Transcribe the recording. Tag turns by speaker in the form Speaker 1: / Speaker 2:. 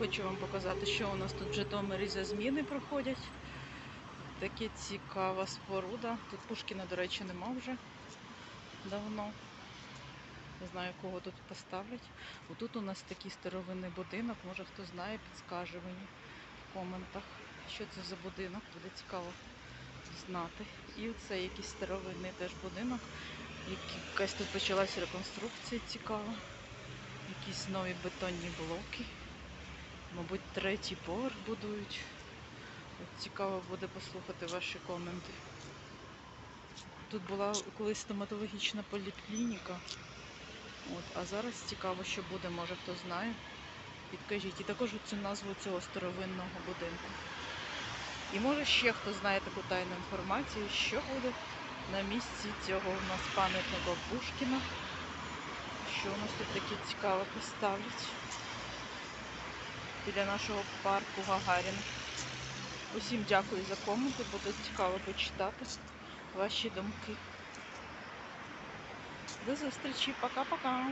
Speaker 1: хочу вам показати, що у нас тут в Житомирі за зміни проходять. Таке цікава споруда. Тут Пушкіна, до речі, нема вже давно. Не знаю, кого тут поставлять. Отут у нас такий старовинний будинок. Може хто знає, підскаже мені в коментах, що це за будинок. Буде цікаво знати. І оце якийсь старовинний теж будинок. Якась тут почалась реконструкція цікава. Якісь нові бетонні блоки. Мабуть, третій поверх будують. Цікаво буде послухати ваші коменти. Тут була колись стоматологічна поліклініка. От, а зараз цікаво, що буде, може хто знає. Підкажіть. І також цю назву цього старовинного будинку. І може ще хто знає таку тайну інформацію, що буде на місці цього у нас пам'ятника Пушкіна. Що у нас тут таке цікаве поставлять біля нашого парку Гагарін. Усім дякую за коменти, буде цікаво почитати ваші думки. До зустрічі, пока-пока.